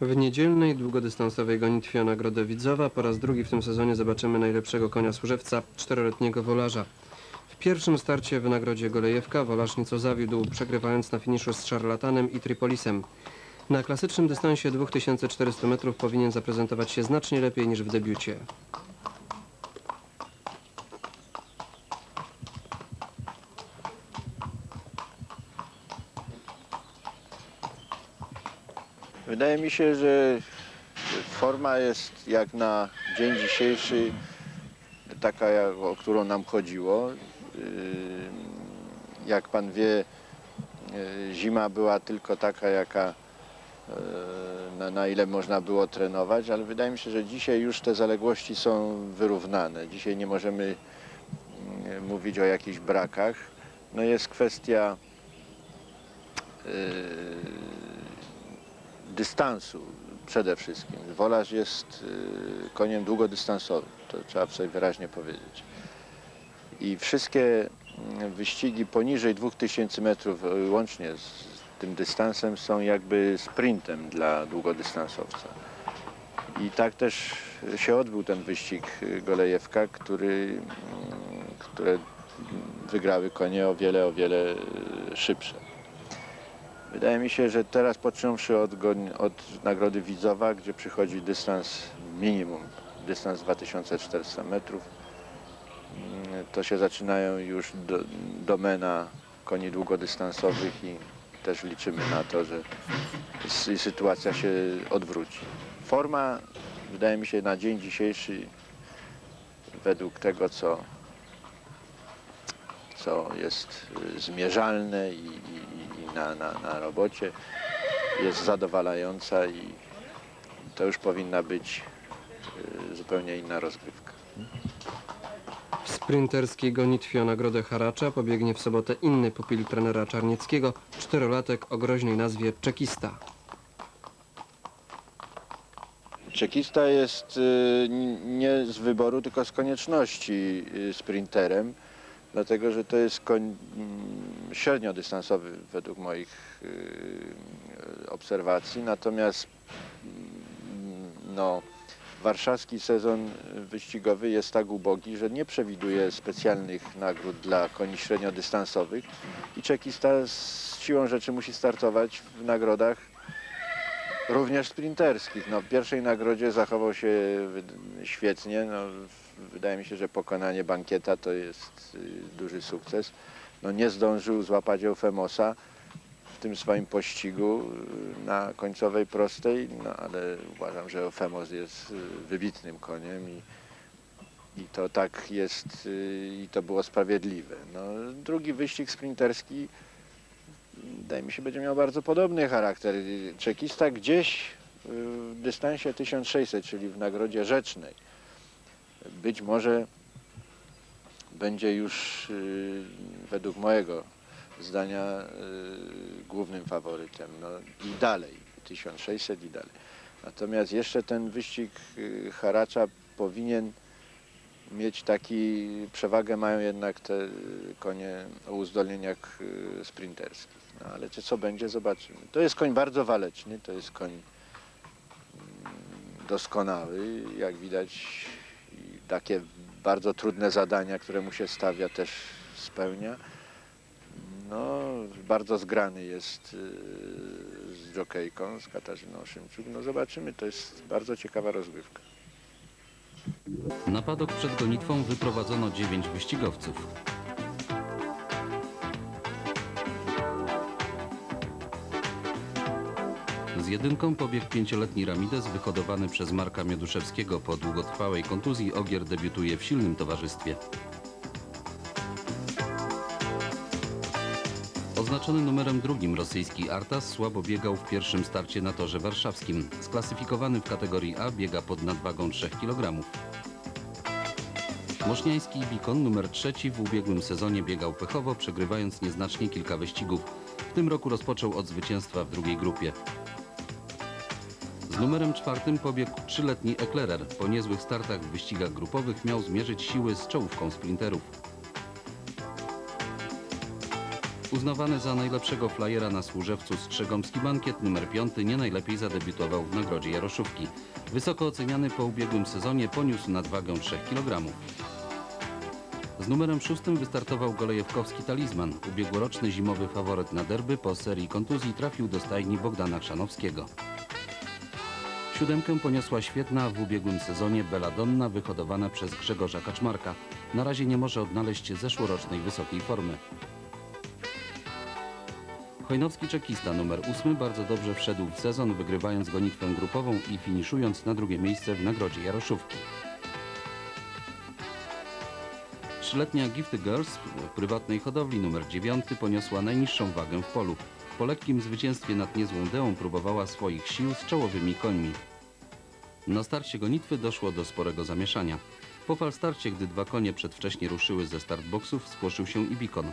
W niedzielnej długodystansowej gonitwie o Nagrodę Widzowa po raz drugi w tym sezonie zobaczymy najlepszego konia służewca, czteroletniego wolarza. W pierwszym starcie w nagrodzie Golejewka wolarz nieco zawiódł, przegrywając na finiszu z Szarlatanem i Tripolisem. Na klasycznym dystansie 2400 metrów powinien zaprezentować się znacznie lepiej niż w debiucie. Wydaje mi się, że forma jest jak na dzień dzisiejszy taka, jak, o którą nam chodziło. Yy, Jak pan wie, yy, zima była tylko taka, jaka yy, na, na ile można było trenować, ale wydaje mi się, że dzisiaj już te zaległości są wyrównane. Dzisiaj nie możemy mówić o jakichś brakach. No jest kwestia yy, dystansu przede wszystkim. Wolarz jest y, koniem długodystansowym, to trzeba sobie wyraźnie powiedzieć. I wszystkie mm, wyścigi poniżej 2000 metrów y, łącznie z tym dystansem są jakby sprintem dla długodystansowca. I tak też się odbył ten wyścig y, Golejewka, który, mm, które wygrały konie o wiele, o wiele szybsze. Wydaje mi się, że teraz począwszy od, od Nagrody Widzowa, gdzie przychodzi dystans minimum, dystans 2400 metrów, mm, to się zaczynają już do, domena koni długodystansowych i też liczymy na to, że sy- sytuacja się odwróci. Forma, wydaje mi się, na dzień dzisiejszy, według tego, co, co jest y, zmierzalne i, i na, na, na robocie, jest zadowalająca i to już powinna być y, zupełnie inna rozgrywka. W sprinterskiej gonitwie o Nagrodę Haracza pobiegnie w sobotę inny pupil trenera Czarnieckiego, czterolatek o groźnej nazwie Czekista. Czekista jest y, nie z wyboru, tylko z konieczności y, sprinterem, dlatego że to jest koń mm, średniodystansowy według moich y, obserwacji, natomiast mm, no, warszawski sezon wyścigowy jest tak ubogi, że nie przewiduje specjalnych nagród dla koni średniodystansowych i czekista z siłą rzeczy musi startować w nagrodach Również sprinterskich. No, w pierwszej nagrodzie zachował się świetnie. No, wydaje mi się, że pokonanie bankieta to jest y, duży sukces. No, nie zdążył złapać Eufemosa w tym swoim pościgu y, na końcowej prostej, no, ale uważam, że Eufemos jest y, wybitnym koniem i, i to tak jest i to było sprawiedliwe. No, drugi wyścig sprinterski wydaje mi się, będzie miał bardzo podobny charakter. Czekista gdzieś y, w dystansie 1600, czyli w nagrodzie rzecznej, być może będzie już y, według mojego zdania y, głównym faworytem. No i dalej, 1600 i dalej. Natomiast jeszcze ten wyścig Haracza powinien mieć taki, przewagę mają jednak te konie o uzdolnieniach sprinterskich. No ale czy co będzie, zobaczymy. To jest koń bardzo waleczny, to jest koń mm, doskonały, jak widać takie bardzo trudne zadania, które mu się stawia też spełnia. No, bardzo zgrany jest y, z jokejką, z Katarzyną Szymczuk. No zobaczymy, to jest bardzo ciekawa rozgrywka. Na padok przed gonitwą wyprowadzono dziewięć wyścigowców. Z jedynką pobiegł pięcioletni Ramides wyhodowany przez Marka Mioduszewskiego po długotrwałej kontuzji. Ogier debiutuje w silnym towarzystwie. Oznaczony numerem drugim rosyjski Artas słabo biegał w pierwszym starcie na torze warszawskim. Sklasyfikowany w kategorii A biega pod nadwagą 3 kg. Moszniański Bikon numer trzeci w ubiegłym sezonie biegał pechowo, przegrywając nieznacznie kilka wyścigów. W tym roku rozpoczął od zwycięstwa w drugiej grupie. Z numerem czwartym pobiegł trzyletni Eklerer. Po niezłych startach w wyścigach grupowych miał zmierzyć siły z czołówką sprinterów. Uznawany za najlepszego flyera na Służewcu Strzegomski Bankiet numer 5 nie najlepiej zadebiutował w nagrodzie Jaroszówki. Wysoko oceniany po ubiegłym sezonie poniósł nadwagę 3 kg. Z numerem 6 wystartował golejewkowski talizman. Ubiegłoroczny zimowy faworyt na derby po serii kontuzji trafił do stajni Bogdana Chrzanowskiego. Siódemkę poniosła świetna w ubiegłym sezonie Belladonna wyhodowana przez Grzegorza Kaczmarka. Na razie nie może odnaleźć zeszłorocznej wysokiej formy. Chojnowski czekista numer 8 bardzo dobrze wszedł w sezon, wygrywając gonitwę grupową i finiszując na drugie miejsce w nagrodzie Jaroszówki. Trzyletnia Gifty Girls w prywatnej hodowli numer 9 poniosła najniższą wagę w polu. Po lekkim zwycięstwie nad niezłą Deą próbowała swoich sił z czołowymi końmi. Na starcie gonitwy doszło do sporego zamieszania. Po falstarcie, gdy dwa konie przedwcześnie ruszyły ze startboksów, spłoszył się i Bikon.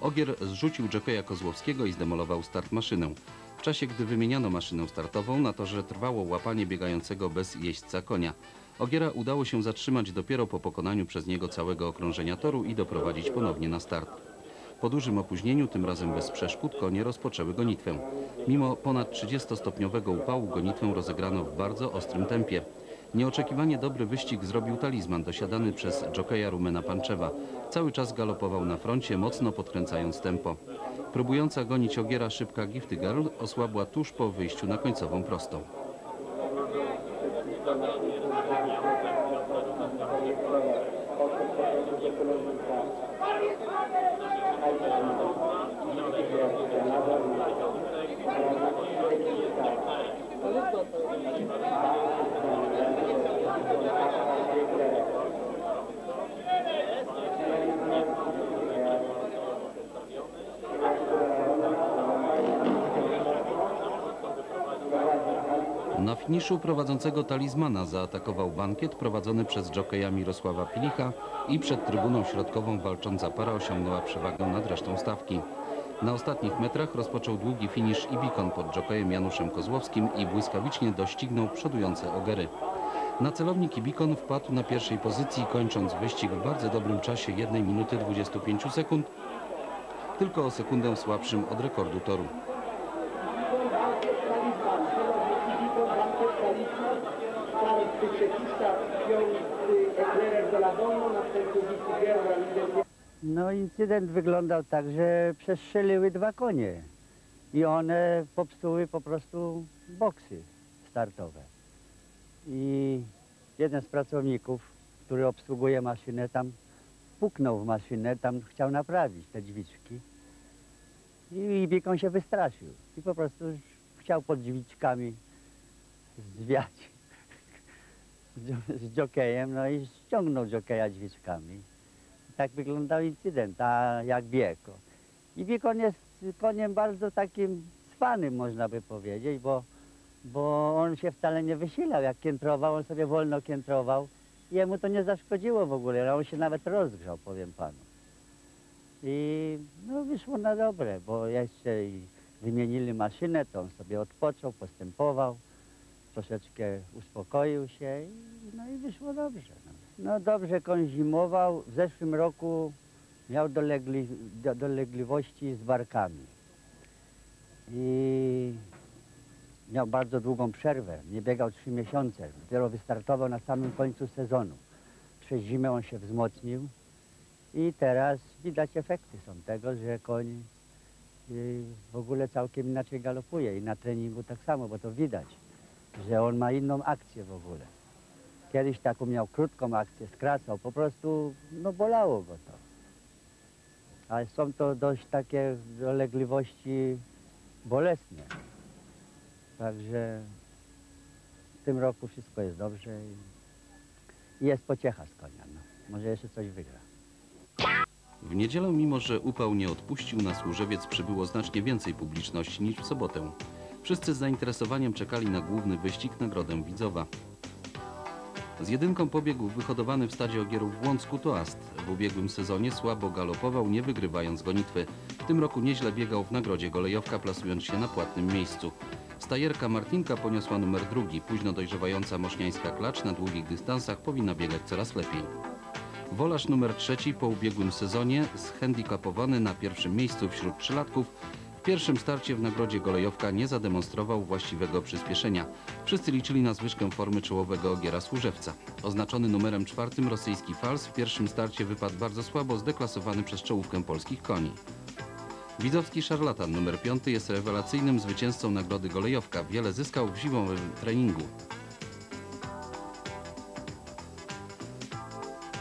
Ogier zrzucił jokeja Kozłowskiego i zdemolował start maszynę. W czasie, gdy wymieniano maszynę startową, na torze trwało łapanie biegającego bez jeźdźca konia. Ogiera udało się zatrzymać dopiero po pokonaniu przez niego całego okrążenia toru i doprowadzić ponownie na start. Po dużym opóźnieniu, tym razem bez przeszkód, konie rozpoczęły gonitwę. Mimo ponad 30-stopniowego upału gonitwę rozegrano w bardzo ostrym tempie. Nieoczekiwanie dobry wyścig zrobił talizman dosiadany przez jokeja Rumena Panczewa. Cały czas galopował na froncie, mocno podkręcając tempo. Próbująca gonić Ogiera szybka Gifty Girl osłabła tuż po wyjściu na końcową prostą. Na finiszu prowadzącego talizmana zaatakował bankiet prowadzony przez dżokeja Mirosława Pilicha i przed trybuną środkową walcząca para osiągnęła przewagę nad resztą stawki. Na ostatnich metrach rozpoczął długi finisz i bikon pod dżokejem Januszem Kozłowskim i błyskawicznie doścignął przodujące ogery. Na celownik Ibikon wpadł na pierwszej pozycji, kończąc wyścig w bardzo dobrym czasie 1 minuty 25 sekund, tylko o sekundę słabszym od rekordu toru. No incydent wyglądał tak, że przestrzeliły dwa konie i one popsuły po prostu boksy startowe. I jeden z pracowników, który obsługuje maszynę, tam puknął w maszynę, tam chciał naprawić te drzwiczki. I Bikon się wystraszył i po prostu chciał pod drzwiczkami zwiać z z no i ściągnął jokeja drzwiczkami. Tak wyglądał incydent, a jak bieg. I Bikon jest koniem bardzo takim cwanym, można by powiedzieć, bo, bo on się wcale nie wysilał. Jak kiętrował, on sobie wolno kiętrował. Jemu to nie zaszkodziło w ogóle, on się nawet rozgrzał, powiem panu. I no wyszło na dobre, bo jeszcze wymienili maszynę, to on sobie odpoczął, postępował, troszeczkę uspokoił się i, no i wyszło dobrze. No. no dobrze koń zimował, w zeszłym roku miał dolegli, do, dolegliwości z barkami. I miał bardzo długą przerwę, nie biegał trzy miesiące, dopiero wystartował na samym końcu sezonu. Przez zimę on się wzmocnił i teraz widać efekty są tego, że koń y, w ogóle całkiem inaczej galopuje i na treningu tak samo, bo to widać, że on ma inną akcję w ogóle. Kiedyś taką miał krótką akcję, skracał, po prostu no bolało go to. Ale są to dość takie dolegliwości bolesne. Także w tym roku wszystko jest dobrze i, jest pociecha z konia. No. Może jeszcze coś wygra. W niedzielę, mimo że upał nie odpuścił, na Służewiec przybyło znacznie więcej publiczności niż w sobotę. Wszyscy z zainteresowaniem czekali na główny wyścig Nagrodę Widzowa. Z jedynką pobiegł wyhodowany w stadzie Ogierów w Łącku Toast. W ubiegłym sezonie słabo galopował, nie wygrywając gonitwy. W tym roku nieźle biegał w nagrodzie Golejowka, plasując się na płatnym miejscu. Stajerka Martinka poniosła numer drugi. Późno dojrzewająca moszniańska klacz na długich dystansach powinna biegać coraz lepiej. Wolarz numer trzeci po ubiegłym sezonie, zhandicapowany na pierwszym miejscu wśród trzylatków, pierwszym starcie w nagrodzie Golejowka nie zademonstrował właściwego przyspieszenia. Wszyscy liczyli na zwyżkę formy czołowego ogiera Służewca. Oznaczony numerem czwartym rosyjski Fals w pierwszym starcie wypadł bardzo słabo, zdeklasowany przez czołówkę polskich koni. Widzowski szarlatan numer 5 jest rewelacyjnym zwycięzcą nagrody Golejowka. Wiele zyskał w zimowym treningu.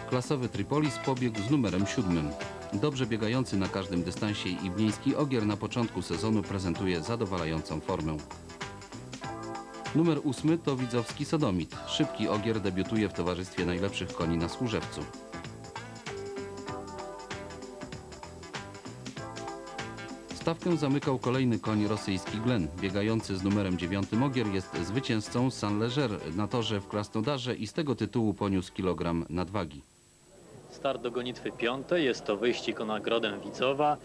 Klasowy Tripolis pobiegł z numerem 7. Dobrze biegający na każdym dystansie i miejski ogier na początku sezonu prezentuje zadowalającą formę. Numer 8 to Widzowski Sodomit. Szybki ogier debiutuje w towarzystwie najlepszych koni na Służewcu. Stawkę zamykał kolejny koń rosyjski Glen. Biegający z numerem 9 ogier jest zwycięzcą Saint-Leger na torze w Krasnodarze i z tego tytułu poniósł kilogram nadwagi. Start do gonitwy piątej jest to wyścig o nagrodę Widzowa,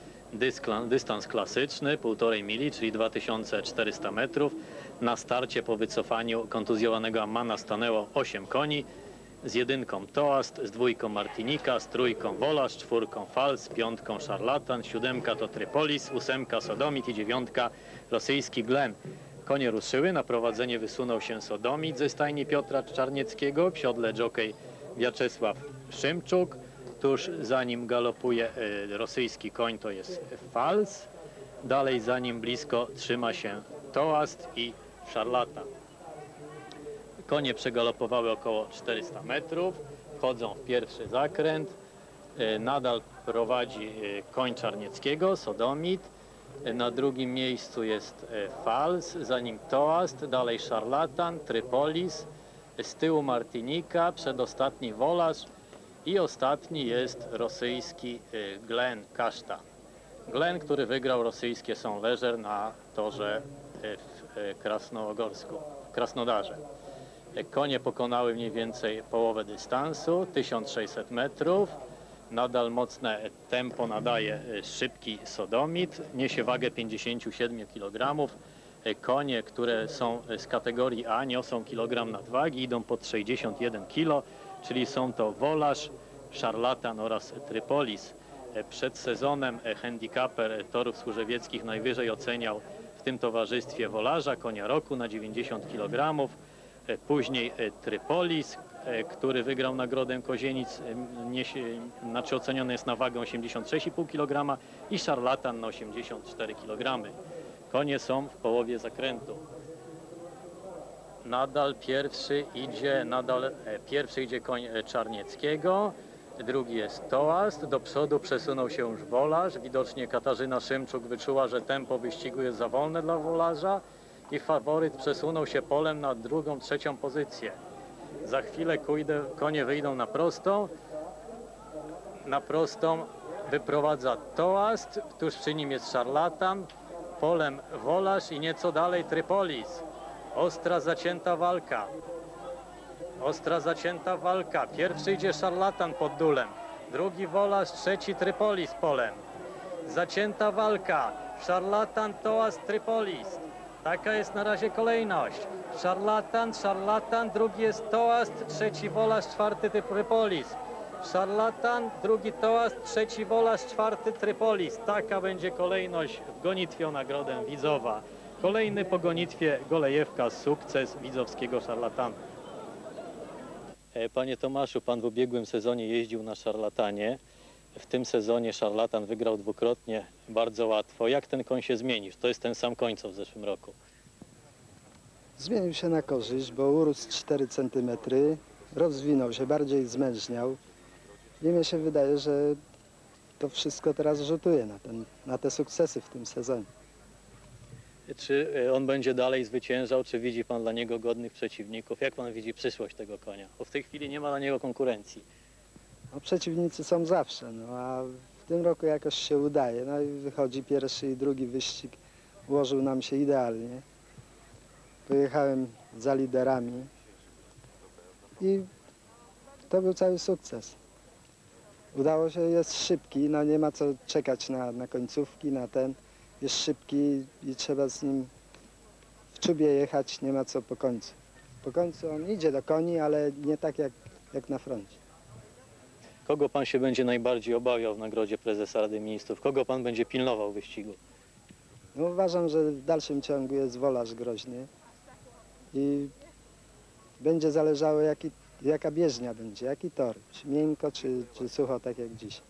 dystans klasyczny, 1,5 mili, czyli 2400 metrów. Na starcie po wycofaniu kontuzjowanego Amana stanęło 8 koni, z jedynką Toast, z dwójką Martinika, z trójką Wolarz, czwórką Fals, piątką Szarlatan, siódemka to Trypolis, ósemka Sodomit i dziewiątka rosyjski Glen. Konie ruszyły, na prowadzenie wysunął się Sodomit ze stajni Piotra Czarnieckiego, w siodle jockey Wiaczesław Szymczuk. Tuż za nim galopuje e, rosyjski koń, to jest Fals. Dalej za nim blisko trzyma się Toast i Szarlatan. Konie przegalopowały około 400 metrów, wchodzą w pierwszy zakręt. E, Nadal prowadzi e, koń Czarnieckiego, Sodomit. Na drugim miejscu jest Fals, za nim Toast, dalej Szarlatan, Trypolis, z tyłu Martinika, przedostatni Wolarz i ostatni jest rosyjski e, Glen Kasztan. Glen, który wygrał rosyjskie Saint-Leger na torze e, w e, Krasnogorsku, w Krasnodarze. Konie pokonały mniej więcej połowę dystansu, 1600 metrów. Nadal mocne tempo nadaje szybki Sodomit, niesie wagę 57 kg. Konie, które są z kategorii A, niosą kilogram nadwagi, idą pod 61 kg, czyli są to Wolarz, Szarlatan oraz Trypolis. E, Przed sezonem e, handicaper e, torów służewieckich najwyżej oceniał w tym towarzystwie Wolarza, konia roku na 90 kg. Później Trypolis, który wygrał nagrodę Kozienic, znaczy oceniony jest na wagę 86,5 kg i Szarlatan na 84 kg. Konie są w połowie zakrętu. Nadal pierwszy idzie, nadal e, pierwszy idzie koń e, Czarnieckiego, drugi jest Toast, do przodu przesunął się już Wolarz, widocznie Katarzyna Szymczuk wyczuła, że tempo wyścigu jest za wolne dla Wolarza i faworyt przesunął się polem na drugą, trzecią pozycję. Za chwilę kujdę, konie wyjdą na prostą, na prostą wyprowadza Toast, tuż przy nim jest Szarlatan, polem Wolarz i nieco dalej Trypolis. Ostra zacięta walka. Ostra zacięta walka. Pierwszy idzie szarlatan pod dulem. Drugi wolarz, trzeci Trypolis polem. Zacięta walka. Szarlatan, Toas, Trypolis. Taka jest na razie kolejność. Szarlatan, szarlatan, drugi jest Toast, trzeci wolarz, czwarty Trypolis. Szarlatan, drugi Toast, trzeci wolarz, czwarty Trypolis. Taka będzie kolejność w gonitwie o nagrodę Widzowa. Kolejny po gonitwie Golejewka sukces widzowskiego szarlatana. E, Panie Tomaszu, pan w ubiegłym sezonie jeździł na szarlatanie. W tym sezonie szarlatan wygrał dwukrotnie bardzo łatwo. Jak ten koń się zmienisz? To jest ten sam koń co w zeszłym roku. Zmienił się na korzyść, bo urósł 4 cm, rozwinął się, bardziej zmężniał. I mnie się wydaje, że to wszystko teraz rzutuje na, ten, na te sukcesy w tym sezonie. Czy e, on będzie dalej zwyciężał? Czy widzi pan dla niego godnych przeciwników? Jak pan widzi przyszłość tego konia? Bo w tej chwili nie ma dla niego konkurencji. No, przeciwnicy są zawsze, no, a w tym roku jakoś się udaje. No wychodzi pierwszy i drugi wyścig, ułożył nam się idealnie. Pojechałem za liderami i to był cały sukces. Udało się, jest szybki, no nie ma co czekać na, na końcówki, na ten. Jest szybki i trzeba z nim w czubie jechać, nie ma co po końcu. Po końcu on idzie do koni, ale nie tak jak, jak na froncie. Kogo pan się będzie najbardziej obawiał w nagrodzie prezesa Rady Ministrów? Kogo pan będzie pilnował wyścigu? No uważam, że w dalszym ciągu jest wolarz groźny i będzie zależało jaki, jaka bieżnia będzie, jaki tor, czy miękko, czy, czy sucho, tak jak dziś.